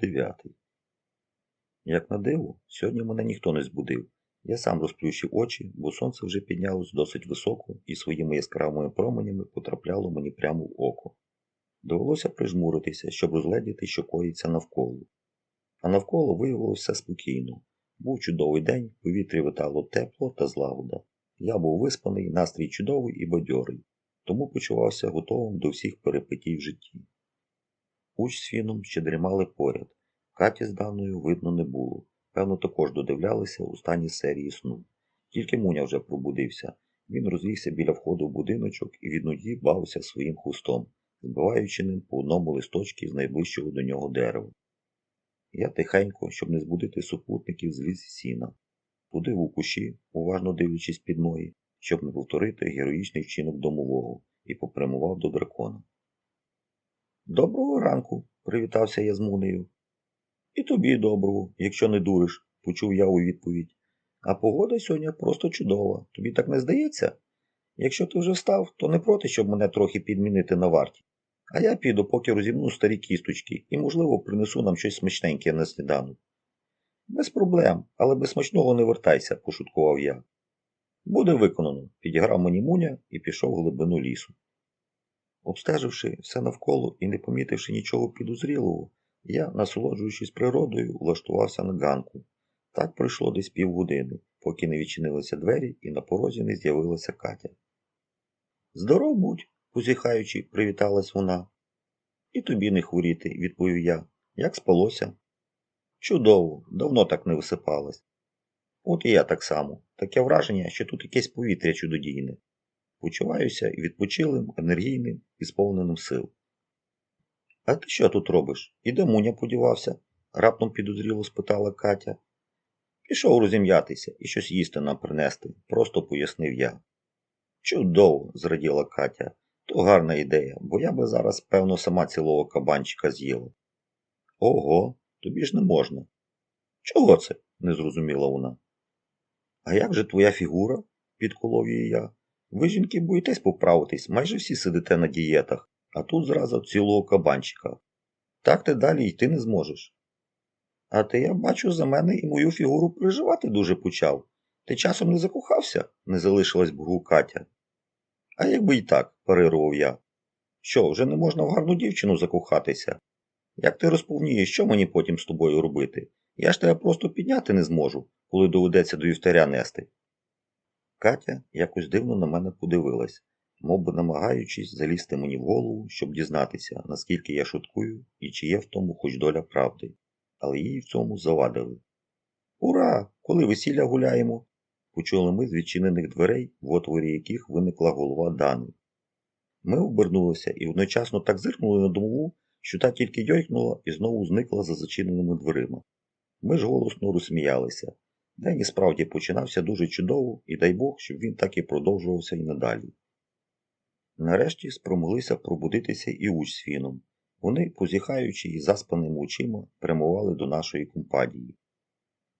9. Як на диво, сьогодні мене ніхто не збудив. Я сам розплющив очі, бо сонце вже піднялось досить високо і своїми яскравими променями потрапляло мені прямо в око. Довелося прижмуритися, щоб розгледіти, що коїться навколо. А навколо виявилося спокійно. Був чудовий день, в повітрі витало тепло та злагода. Я був виспаний, настрій чудовий і бадьорий, тому почувався готовим до всіх перипетій в житті. Уч з фіном ще дрімали поряд. Каті з Даною видно не було. Певно, також додивлялися у стані серії сну. Тільки Муня вже пробудився. Він розлігся біля входу в будиночок і від нудьги бавився своїм хустом, збиваючи ним по одному листочці з найближчого до нього дерева. Я тихенько, щоб не збудити супутників, зліз з сіна. Будив у кущі, уважно дивлячись під ноги, щоб не повторити героїчний вчинок домового, і попрямував до дракона. Доброго ранку, привітався я з Мунею. І тобі доброго, якщо не дуриш, почув я у відповідь. А погода сьогодні просто чудова. Тобі так не здається? Якщо ти вже встав, то не проти, щоб мене трохи підмінити на варті. А я піду, поки розімну старі кісточки і, можливо, принесу нам щось смачненьке на сніданок. Без проблем, але без смачного не вертайся, пошуткував я. Буде виконано, підіграв мені муня і пішов в глибину лісу. Обстеживши все навколо і не помітивши нічого підозрілого, я, насолоджуючись природою, влаштувався на ганку. Так пройшло десь півгодини, поки не відчинилися двері і на порозі не з'явилася Катя. Здоров будь, позіхаючи, привіталась вона. І тобі не хворіти, відповів я. Як спалося? Чудово, давно так не висипалась. От і я так само. Таке враження, що тут якесь повітря чудодійне. Почуваюся відпочилим, енергійним і сповненим сил. А ти що тут робиш? І де Муня подівався? раптом підозріло спитала Катя. Пішов розім'ятися і щось їсти нам принести, просто пояснив я. Чудово, зраділа Катя. То гарна ідея, бо я би зараз, певно, сама цілого кабанчика з'їла. Ого, тобі ж не можна. Чого це? не зрозуміла вона. А як же твоя фігура? підколов її я. Ви, жінки, боїтесь поправитись, майже всі сидите на дієтах, а тут зразу цілого кабанчика. Так ти далі йти не зможеш. А ти, я бачу, за мене і мою фігуру переживати дуже почав. Ти часом не закохався? не залишилась богу Катя. А якби й так, парирував я. Що, вже не можна в гарну дівчину закохатися? Як ти розповнієш, що мені потім з тобою робити? Я ж тебе просто підняти не зможу, коли доведеться до вівтаря нести. Катя якось дивно на мене подивилась, мов би намагаючись залізти мені в голову, щоб дізнатися, наскільки я шуткую і чи є в тому хоч доля правди, але їй в цьому завадили. Ура! Коли весілля гуляємо? почули ми з відчинених дверей, в отворі яких виникла голова Дани. Ми обернулися і одночасно так зиркнули на домову, що та тільки йойкнула і знову зникла за зачиненими дверима. Ми ж голосно розсміялися. День і справді починався дуже чудово, і дай Бог, щоб він так і продовжувався і надалі. Нарешті спромоглися пробудитися і уч з. Вони, позіхаючи і заспаними очима, прямували до нашої компанії.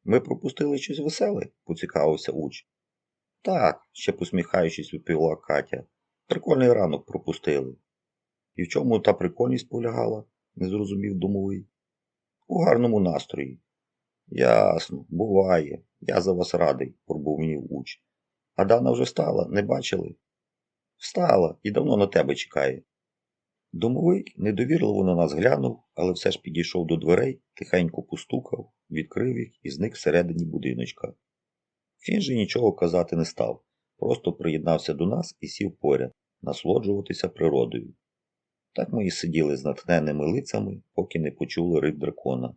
Ми пропустили щось веселе? поцікавився уч. Так, ще посміхаючись, відповіла Катя. Прикольний ранок пропустили. І в чому та прикольність полягала? не зрозумів домовий. У гарному настрої. Ясно, буває. Я за вас радий, пробувнів уч. А Дана вже встала, не бачили? Встала і давно на тебе чекає. Домовик недовірливо на нас глянув, але все ж підійшов до дверей, тихенько постукав, відкрив їх і зник всередині будиночка. Він же нічого казати не став, просто приєднався до нас і сів поряд, насолоджуватися природою. Так ми і сиділи з натхненними лицями, поки не почули рик дракона.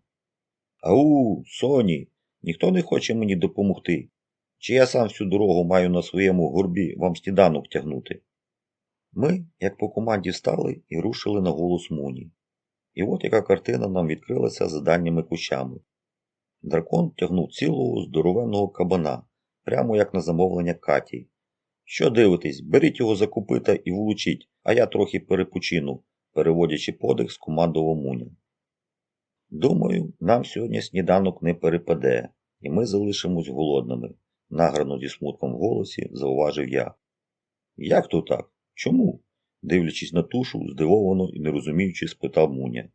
Ау, Соні, ніхто не хоче мені допомогти. Чи я сам всю дорогу маю на своєму горбі вам сніданок тягнути? Ми, як по команді, стали і рушили на голос Муні. І от яка картина нам відкрилася за дальніми кущами. Дракон тягнув цілого здоровенного кабана, прямо як на замовлення Каті. Що дивитесь, беріть його за копита і влучіть, а я трохи перепочину, переводячи подих, скомандував Муня. Думаю, нам сьогодні сніданок не перепаде, і ми залишимось голодними, награно зі смутком в голосі, зауважив я. Як то так? Чому? дивлячись на тушу, здивовано і не розуміючи, спитав Муня.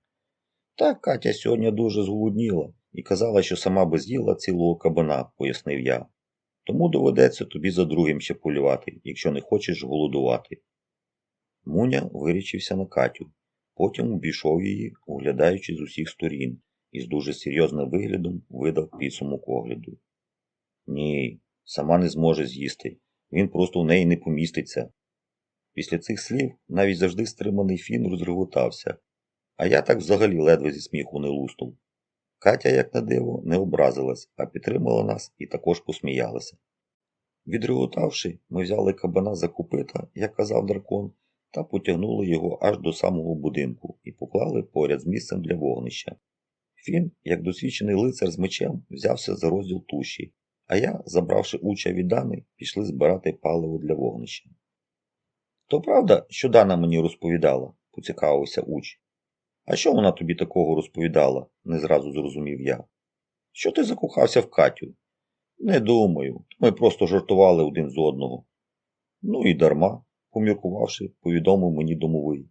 Так Катя сьогодні дуже зголодніла і казала, що сама би з'їла цілого кабана, пояснив я. Тому доведеться тобі за другим ще полювати, якщо не хочеш голодувати. Муня вирічився на Катю, потім обійшов її, оглядаючи з усіх сторін, і з дуже серйозним виглядом видав підсумок огляду. Ні, сама не зможе з'їсти, він просто в неї не поміститься. Після цих слів навіть завжди стриманий фін розреготався, а я так взагалі ледве зі сміху не луснув. Катя, як на диво, не образилась, а підтримала нас і також посміялася. Відреготавши, ми взяли кабана за купита, як казав дракон, та потягнули його аж до самого будинку і поклали поряд з місцем для вогнища. Фін, як досвідчений лицар з мечем, взявся за розділ туші, а я, забравши уча від Дани, пішли збирати паливо для вогнища. То правда, що Дана мені розповідала, поцікавився уч. А що вона тобі такого розповідала? не зразу зрозумів я. Що ти закохався в Катю? Не думаю, ми просто жартували один з одного. Ну і дарма, поміркувавши, повідомив мені домовий.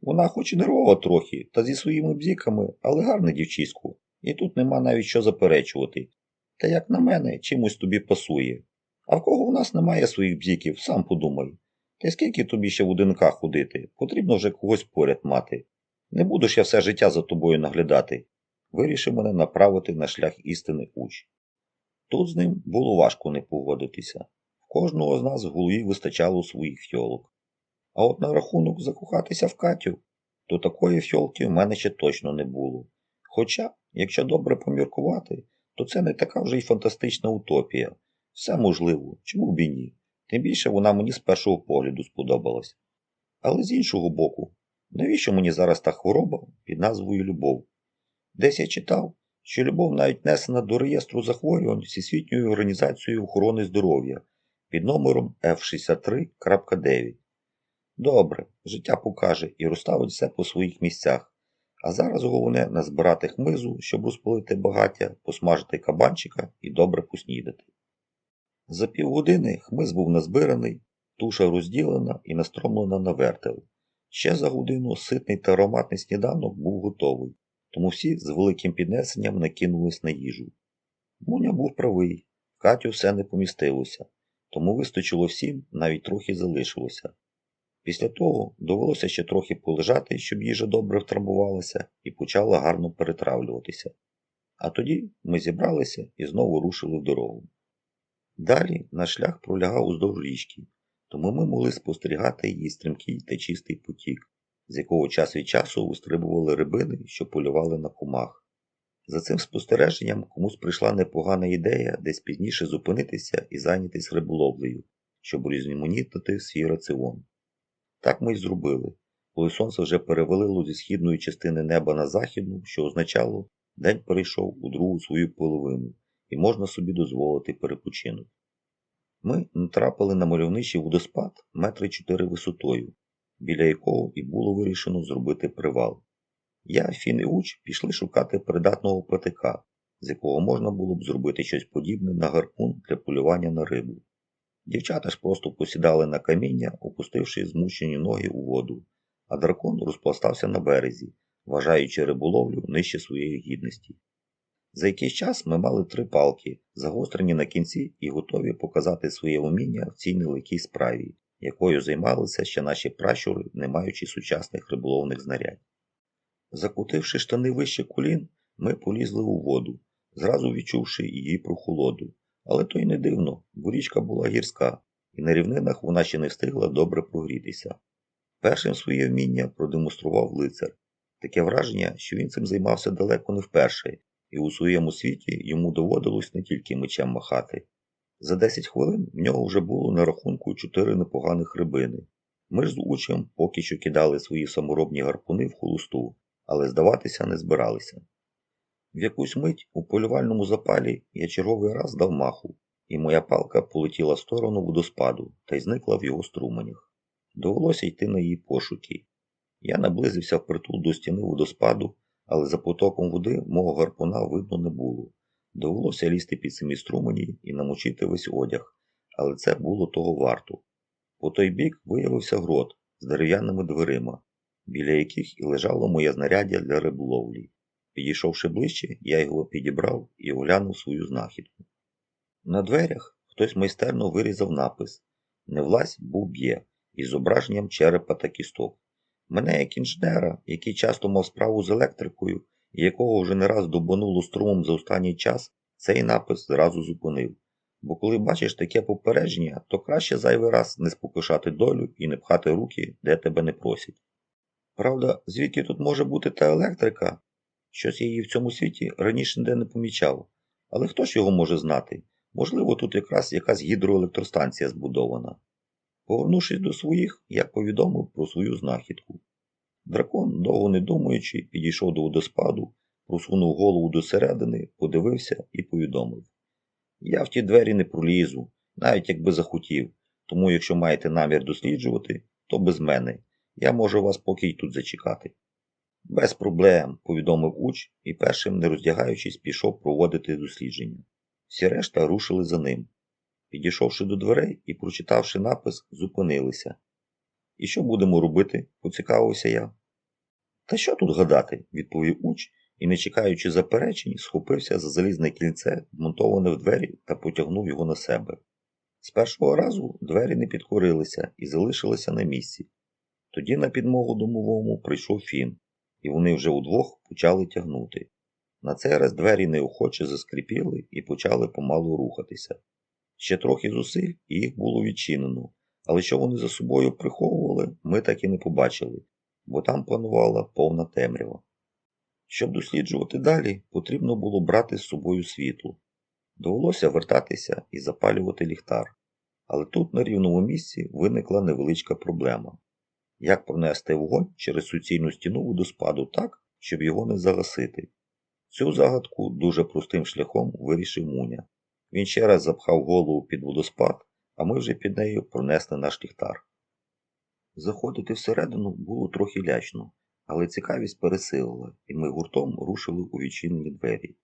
Вона хоч і нервова трохи, та зі своїми бзіками, але гарна дівчиську, і тут нема навіть що заперечувати. Та як на мене, чимось тобі пасує. А в кого в нас немає своїх бзіків, сам подумай. Та скільки тобі ще в одинках ходити, потрібно вже когось поряд мати. Не буду ж я все життя за тобою наглядати. Вирішив мене направити на шлях істини уч. Тут з ним було важко не погодитися. В кожного з нас в голові вистачало своїх фьолок. А от на рахунок закохатися в Катю, то такої фьолки в мене ще точно не було. Хоча, якщо добре поміркувати, то це не така вже й фантастична утопія. Все можливо, чому б і ні. Тим більше вона мені з першого погляду сподобалась. Але з іншого боку, навіщо мені зараз та хвороба під назвою Любов? Десь я читав, що любов навіть внесена до реєстру захворювань Всесвітньою організацією охорони здоров'я під номером F63.9. Добре, життя покаже і розставить все по своїх місцях. А зараз головне назбирати хмизу, щоб розпалити багаття, посмажити кабанчика і добре поснідати. За півгодини хмиз був назбираний, туша розділена і настромлена на вертел. Ще за годину ситний та ароматний сніданок був готовий, тому всі з великим піднесенням накинулись на їжу. Муня був правий, в Катю все не помістилося, тому вистачило всім, навіть трохи залишилося. Після того довелося ще трохи полежати, щоб їжа добре втрамбувалася і почала гарно перетравлюватися. А тоді ми зібралися і знову рушили в дорогу. Далі наш шлях пролягав уздовж річки, тому ми могли спостерігати її стрімкий та чистий потік, з якого час від часу вистрибували рибини, що полювали на кумах. За цим спостереженням комусь прийшла непогана ідея десь пізніше зупинитися і зайнятися риболовлею, щоб різноманітнити свій раціон. Так ми й зробили, коли сонце вже перевалило зі східної частини неба на західну, що означало, день перейшов у другу свою половину, і можна собі дозволити перепочинок. Ми натрапили на мальовничий водоспад метри чотири висотою, біля якого і було вирішено зробити привал. Я, Фін і Уч пішли шукати придатного патика, з якого можна було б зробити щось подібне на гарпун для полювання на рибу. Дівчата ж просто посідали на каміння, опустивши змучені ноги у воду, а дракон розпластався на березі, вважаючи риболовлю нижче своєї гідності. За якийсь час ми мали три палки, загострені на кінці і готові показати своє уміння в цій нелегкій справі, якою займалися ще наші пращури, не маючи сучасних риболовних знарядь. Закутивши штани вище колін, ми полізли у воду, зразу відчувши її прохолоду. Але то й не дивно, бо річка була гірська, і на рівнинах вона ще не встигла добре прогрітися. Першим своє вміння продемонстрував лицар. Таке враження, що він цим займався далеко не вперше, і у своєму світі йому доводилось не тільки мечем махати. За 10 хвилин в нього вже було на рахунку чотири непоганих рибини. Ми ж з учем поки що кидали свої саморобні гарпуни в холосту, але здаватися не збиралися. В якусь мить у полювальному запалі я черговий раз дав маху, і моя палка полетіла в сторону водоспаду та й зникла в його струменях. Довелося йти на її пошуки. Я наблизився впритул до стіни водоспаду, але за потоком води мого гарпуна видно не було. Довелося лізти під самі струмені і намочити весь одяг, але це було того варто. По той бік виявився грот з дерев'яними дверима, біля яких і лежало моє знаряддя для риболовлі. Підійшовши ближче, я його підібрав і оглянув свою знахідку. На дверях хтось майстерно вирізав напис Не влазь, бо б'є із зображенням черепа та кісток. Мене як інженера, який часто мав справу з електрикою і якого вже не раз добануло струмом за останній час, цей напис зразу зупинив. Бо коли бачиш таке попередження, то краще зайвий раз не спокушати долю і не пхати руки, де тебе не просять. Правда, звідки тут може бути та електрика? Щось її в цьому світі раніше ніде не помічав. Але хто ж його може знати? Можливо, тут якраз якась гідроелектростанція збудована. Повернувшись до своїх, я повідомив про свою знахідку. Дракон, довго не думаючи, підійшов до водоспаду, просунув голову до середини, подивився і повідомив. Я в ті двері не пролізу, навіть якби захотів, тому якщо маєте намір досліджувати, то без мене. Я можу вас поки й тут зачекати. Без проблем, повідомив уч і першим, не роздягаючись, пішов проводити дослідження. Всі решта рушили за ним. Підійшовши до дверей і прочитавши напис, зупинилися. І що будемо робити? поцікавився я. Та що тут гадати, відповів уч і, не чекаючи заперечень, схопився за залізне кільце, вмонтоване в двері, та потягнув його на себе. З першого разу двері не підкорилися і залишилися на місці. Тоді на підмогу домовому прийшов фін, і вони вже удвох почали тягнути. На цей раз двері неохоче заскріпіли і почали помалу рухатися. Ще трохи зусиль, і їх було відчинено, але що вони за собою приховували, ми так і не побачили, бо там панувала повна темрява. Щоб досліджувати далі, потрібно було брати з собою світло. Довелося вертатися і запалювати ліхтар. Але тут, на рівному місці, виникла невеличка проблема. Як пронести вогонь через суцільну стіну водоспаду так, щоб його не загасити? Цю загадку дуже простим шляхом вирішив Муня. Він ще раз запхав голову під водоспад, а ми вже під нею пронесли наш ліхтар. Заходити всередину було трохи лячно, але цікавість пересилила, і ми гуртом рушили у відчинені двері.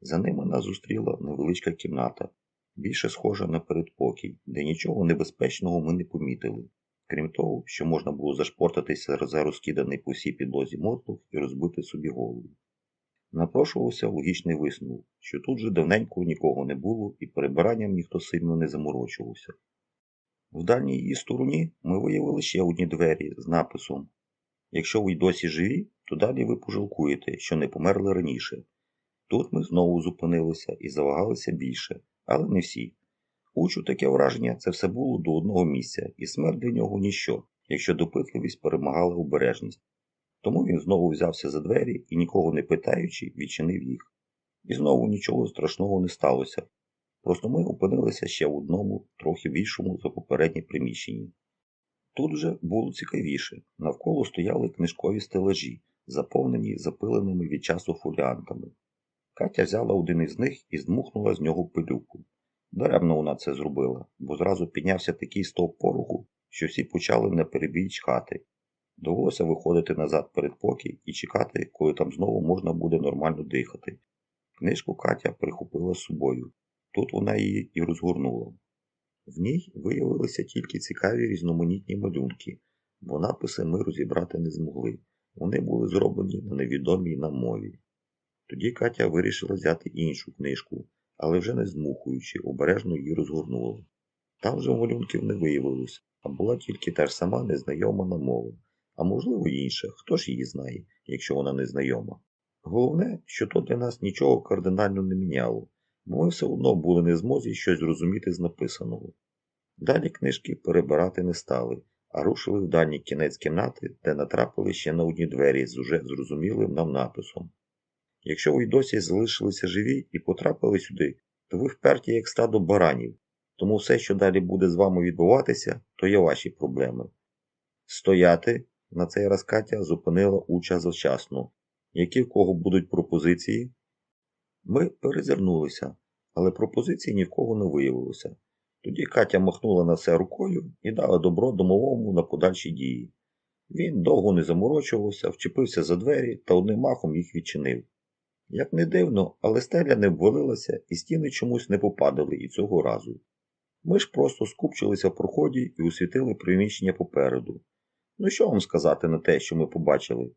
За ними нас зустріла невеличка кімната, більше схожа на передпокій, де нічого небезпечного ми не помітили, крім того, що можна було зашпортатися за розкиданий по всій підлозі мотлух і розбити собі голову. Напрошувався логічний висновок, що тут же давненько нікого не було і перебиранням ніхто сильно не заморочувався. В дальній її стороні ми виявили ще одні двері з написом Якщо ви й досі живі, то далі ви пожалкуєте, що не померли раніше. Тут ми знову зупинилися і завагалися більше, але не всі. Учу таке враження це все було до одного місця, і смерть для нього ніщо, якщо допитливість перемагала обережність. Тому він знову взявся за двері і, нікого не питаючи, відчинив їх. І знову нічого страшного не сталося. Просто ми опинилися ще в одному, трохи більшому за попереднє приміщенні. Тут же було цікавіше. Навколо стояли книжкові стелажі, заповнені запиленими від часу фоліантами. Катя взяла один із них і здмухнула з нього пилюку. Даремно вона це зробила, бо зразу піднявся такий стовп пороху, що всі почали на перебій чхати. Довелося виходити назад перед покій і чекати, коли там знову можна буде нормально дихати. Книжку Катя прихопила з собою. Тут вона її і розгорнула. В ній виявилися тільки цікаві різноманітні малюнки, бо написи ми розібрати не змогли. Вони були зроблені на невідомій нам мові. Тоді Катя вирішила взяти іншу книжку, але вже не змухуючи, обережно її розгорнула. Там вже малюнків не виявилось, а була тільки та ж сама незнайома на мова, а можливо інша, хто ж її знає, якщо вона незнайома. Головне, що то для нас нічого кардинально не міняло, бо ми все одно були не змозі щось зрозуміти з написаного. Далі книжки перебирати не стали, а рушили в дальній кінець кімнати, де натрапили ще на одні двері з уже зрозумілим нам написом. Якщо ви й досі залишилися живі і потрапили сюди, то ви вперті як стадо баранів, тому все, що далі буде з вами відбуватися, то є ваші проблеми. Стояти, на цей раз Катя зупинила уча завчасно. Які в кого будуть пропозиції? Ми перезирнулися, але пропозицій ні в кого не виявилося. Тоді Катя махнула на це рукою і дала добро домовому на подальші дії. Він довго не заморочувався, вчепився за двері та одним махом їх відчинив. Як не дивно, але стеля не обвалилася і стіни чомусь не попадали і цього разу. Ми ж просто скупчилися в проході і освітили приміщення попереду. Ну що вам сказати на те, що ми побачили?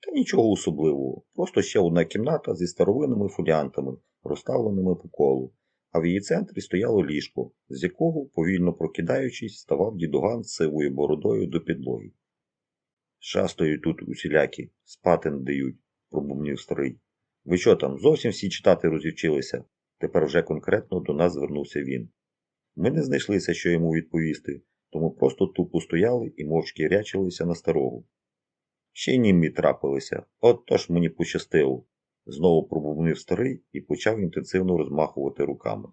Та нічого особливого, просто ще одна кімната зі старовинними фоліантами, розставленими по колу, а в її центрі стояло ліжко, з якого, повільно прокидаючись, ставав дідуган з сивою бородою до підлоги. Шастають тут усілякі, спати не дають, пробумнів старий. Ви що там, зовсім всі читати розівчилися? Тепер вже конкретно до нас звернувся він. Ми не знайшлися, що йому відповісти, тому просто тупо стояли і мовчки рячилися на старого. Ще й німі трапилися, от то мені пощастило. Знову пробубнив старий і почав інтенсивно розмахувати руками.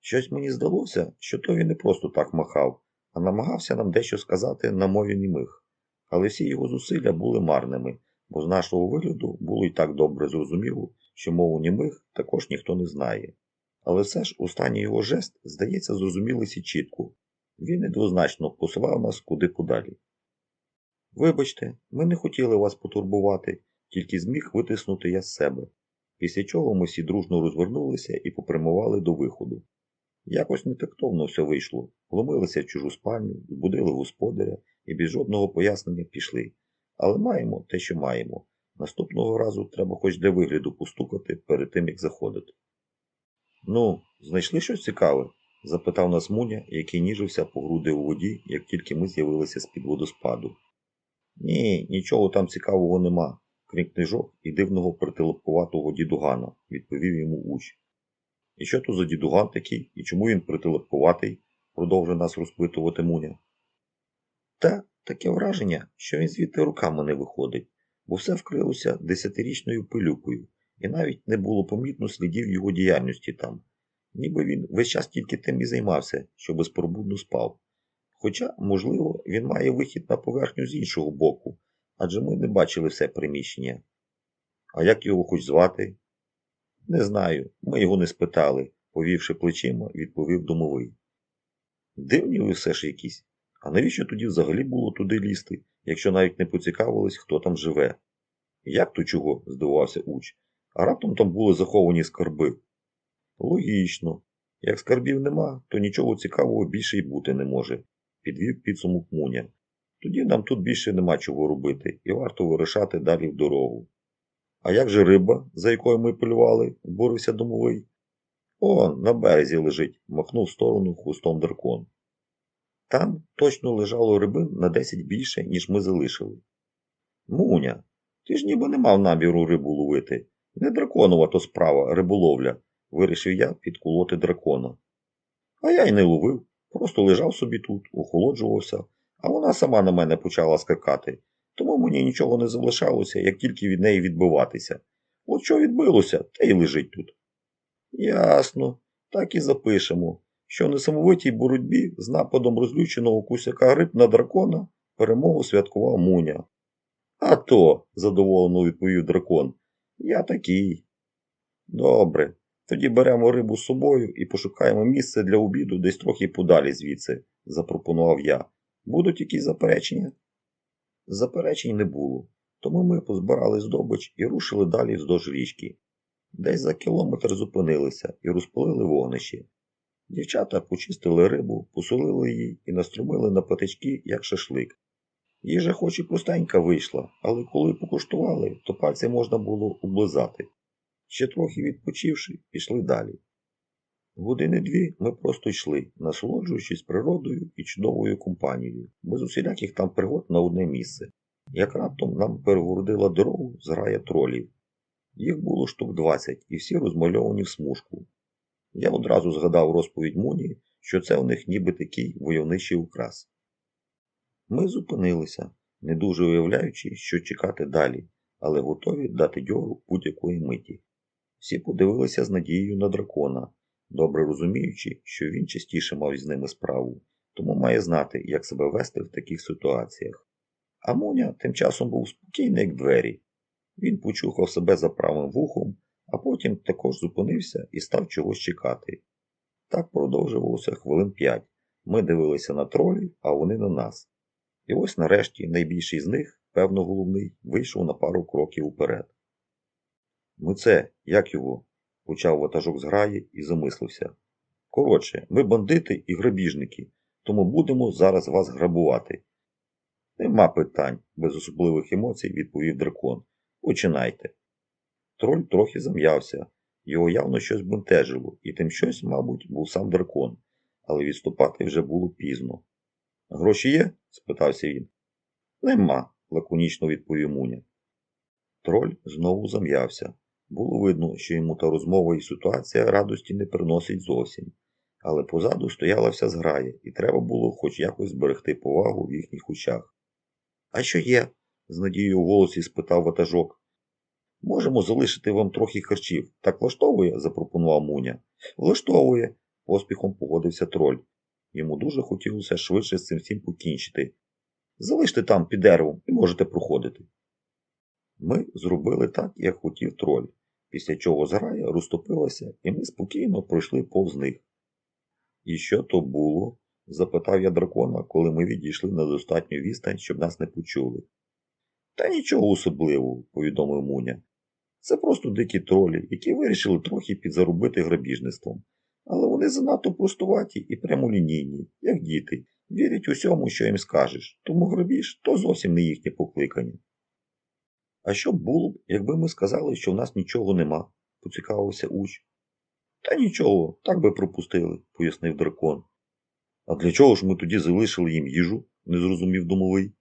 Щось мені здалося, що то він не просто так махав, а намагався нам дещо сказати на мові німих. Але всі його зусилля були марними, бо з нашого вигляду було й так добре зрозуміло, що мову німих також ніхто не знає. Але все ж останній його жест, здається, зрозумілися чітко. Він недвозначно посилав нас куди подалі. Вибачте, ми не хотіли вас потурбувати, тільки зміг витиснути я з себе. Після чого ми всі дружно розвернулися і попрямували до виходу. Якось нетактовно все вийшло, вломилися в чужу спальню, збудили господаря і без жодного пояснення пішли. Але маємо те, що маємо. Наступного разу треба хоч для вигляду постукати перед тим, як заходити. Ну, знайшли щось цікаве? Запитав нас Муня, який ніжився по груди у воді, як тільки ми з'явилися з-під водоспаду. Ні, нічого там цікавого нема, крім книжок і дивного притилепкуватого дідугана, відповів йому уч. І що то за дідуган такий, і чому він притилепкуватий? продовжив нас розпитувати Муня. Та таке враження, що він звідти руками не виходить, бо все вкрилося десятирічною пилюкою, і навіть не було помітно слідів його діяльності там. Ніби він весь час тільки тим і займався, що безпробудно спав. Хоча, можливо, він має вихід на поверхню з іншого боку, адже ми не бачили все приміщення. А як його хоч звати? Не знаю, ми його не спитали, повівши плечима, відповів домовий. Дивні ви все ж якісь. А навіщо тоді взагалі було туди лізти, якщо навіть не поцікавились, хто там живе? Як то чого? здивувався уч. А раптом там були заховані скарби. Логічно. Як скарбів нема, то нічого цікавого більше й бути не може, підвів підсумок Муня. Тоді нам тут більше нема чого робити і варто вирушати далі в дорогу. А як же риба, за якою ми полювали, обурився домовий. Он, на березі лежить, махнув в сторону хвостом дракон. Там точно лежало рибин на десять більше, ніж ми залишили. Муня, ти ж ніби не мав наміру рибу ловити. Не драконова то справа, риболовля, вирішив я підколоти дракона. А я й не ловив, просто лежав собі тут, охолоджувався, а вона сама на мене почала скакати, тому мені нічого не залишалося, як тільки від неї відбиватися. От що відбилося, те й лежить тут. Ясно, так і запишемо, що в несамовитій боротьбі з нападом розлюченого кусяка риб на дракона перемогу святкував Муня. А то, задоволено відповів дракон, я такий. Добре, тоді беремо рибу з собою і пошукаємо місце для обіду десь трохи подалі звідси, запропонував я. Будуть якісь заперечення? Заперечень не було, тому ми позбирали здобич і рушили далі вздовж річки. Десь за кілометр зупинилися і розпалили вогнище. Дівчата почистили рибу, посолили її і наструмили на патички, як шашлик. Їжа хоч і простенька вийшла, але коли покуштували, то пальці можна було облизати. Ще трохи відпочивши, пішли далі. Години дві ми просто йшли, насолоджуючись природою і чудовою компанією, без усіляких там пригод на одне місце. Як раптом нам перегородила дорогу зграя тролів. Їх було штук 20 і всі розмальовані в смужку. Я одразу згадав розповідь Муні, що це у них ніби такий войовничий украс. Ми зупинилися, не дуже уявляючи, що чекати далі, але готові дати дьору будь-якої миті. Всі подивилися з надією на дракона, добре розуміючи, що він частіше мав із ними справу, тому має знати, як себе вести в таких ситуаціях. А Муня тим часом був спокійний, як двері. Він почухав себе за правим вухом, а потім також зупинився і став чогось чекати. Так продовжувалося хвилин п'ять. Ми дивилися на тролів, а вони на нас. І ось нарешті найбільший з них, певно, головний, вийшов на пару кроків уперед. Ми це, як його? почав ватажок зграї і замислився. Коротше, ми бандити і грабіжники, тому будемо зараз вас грабувати. Нема питань, без особливих емоцій відповів дракон. Починайте. Троль трохи зам'явся. Його явно щось бентежило, і тим щось, мабуть, був сам дракон, але відступати вже було пізно. Гроші є? спитався він. Нема, лаконічно відповів Муня. Троль знову зам'явся. Було видно, що йому та розмова і ситуація радості не приносить зовсім. Але позаду стояла вся зграя, і треба було хоч якось зберегти повагу в їхніх очах. А що є? з надією в голосі спитав ватажок. Можемо залишити вам трохи харчів. Так влаштовує? запропонував Муня. Влаштовує, поспіхом погодився троль. Йому дуже хотілося швидше з цим всім покінчити. Залиште там під деревом і можете проходити. Ми зробили так, як хотів троль, після чого зграя розтопилася, і ми спокійно пройшли повз них. І що то було? запитав я дракона, коли ми відійшли на достатню відстань, щоб нас не почули. Та нічого особливого, повідомив Муня. Це просто дикі тролі, які вирішили трохи підзаробити грабіжництвом. Але вони занадто простуваті і прямолінійні, як діти, вірять усьому, що їм скажеш, тому грабіж то зовсім не їхнє покликання. А що було б, якби ми сказали, що в нас нічого нема, поцікавився уч. Та нічого, так би пропустили, пояснив дракон. А для чого ж ми тоді залишили їм їжу? не зрозумів домовий.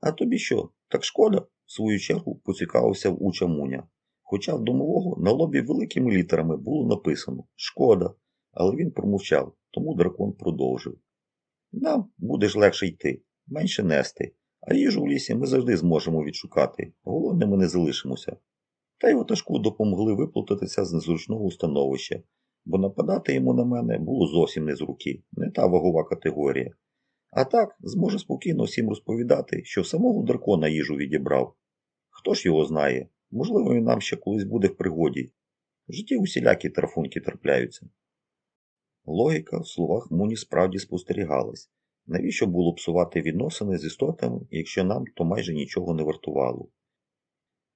А тобі що? Так шкода, в свою чергу поцікавився в уча Муня. Хоча в домового на лобі великими літерами було написано Шкода, але він промовчав, тому дракон продовжив. Нам буде ж легше йти, менше нести, а їжу в лісі ми завжди зможемо відшукати, голодними не залишимося. Та й ватажку допомогли виплутатися з незручного становища, бо нападати йому на мене було зовсім не з руки, не та вагова категорія. А так зможе спокійно всім розповідати, що самого дракона їжу відібрав. Хто ж його знає? Можливо, він нам ще колись буде в пригоді. В житті усілякі трафунки трапляються. Логіка в словах Муні справді спостерігалась. Навіщо було псувати відносини з істотами, якщо нам то майже нічого не вартувало?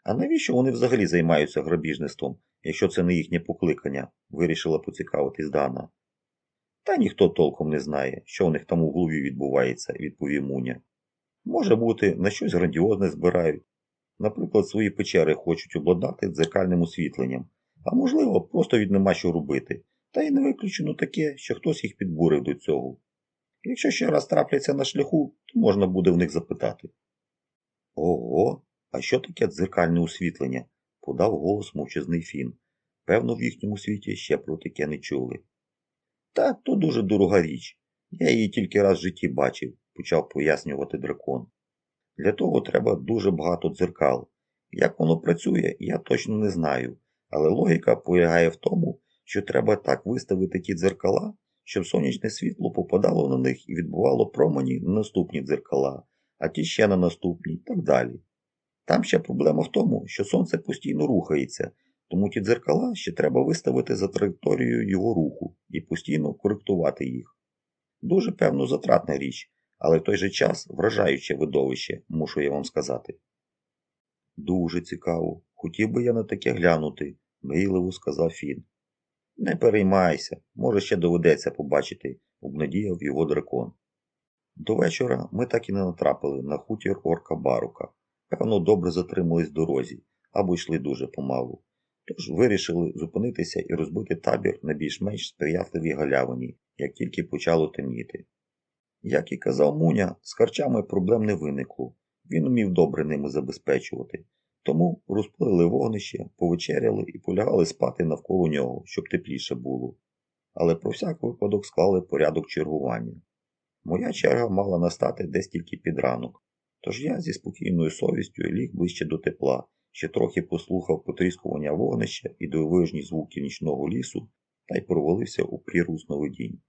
А навіщо вони взагалі займаються грабіжництвом, якщо це не їхнє покликання, вирішила поцікавитись Дана. Та ніхто толком не знає, що у них там у голові відбувається, відповів Муня. Може бути, на щось грандіозне збирають. Наприклад, свої печери хочуть обладнати дзеркальним освітленням, а можливо, просто від нема що робити. Та й не виключено таке, що хтось їх підбурив до цього. Якщо ще раз трапляться на шляху, то можна буде в них запитати. Ого, а що таке дзеркальне освітлення? подав голос мовчазний фін. Певно, в їхньому світі ще про таке не чули. Та то дуже дорога річ. Я її тільки раз в житті бачив, почав пояснювати дракон. Для того треба дуже багато дзеркал. Як воно працює, я точно не знаю, але логіка полягає в тому, що треба так виставити ті дзеркала, щоб сонячне світло попадало на них і відбувало промені на наступні дзеркала, а ті ще на наступні і так далі. Там ще проблема в тому, що сонце постійно рухається, тому ті дзеркала ще треба виставити за траєкторією його руху і постійно коректувати їх. Дуже певно затратна річ, але в той же час вражаюче видовище, мушу я вам сказати. Дуже цікаво, хотів би я на таке глянути, мрійливо сказав Фін. Не переймайся, може ще доведеться побачити, обнадіяв його дракон. До вечора ми так і не натрапили на хутір орка Барука. Певно, добре затримались в дорозі або йшли дуже помалу. Тож вирішили зупинитися і розбити табір на більш-менш сприятливій галявині, як тільки почало темніти. Як і казав Муня, з харчами проблем не виникло, він умів добре ними забезпечувати, тому розпалили вогнище, повечеряли і полягали спати навколо нього, щоб тепліше було. Але про всяк випадок склали порядок чергування. Моя черга мала настати десь тільки під ранок, тож я зі спокійною совістю ліг ближче до тепла, ще трохи послухав потріскування вогнища і дивовижні звуки нічного лісу та й провалився у прірву сновидінь.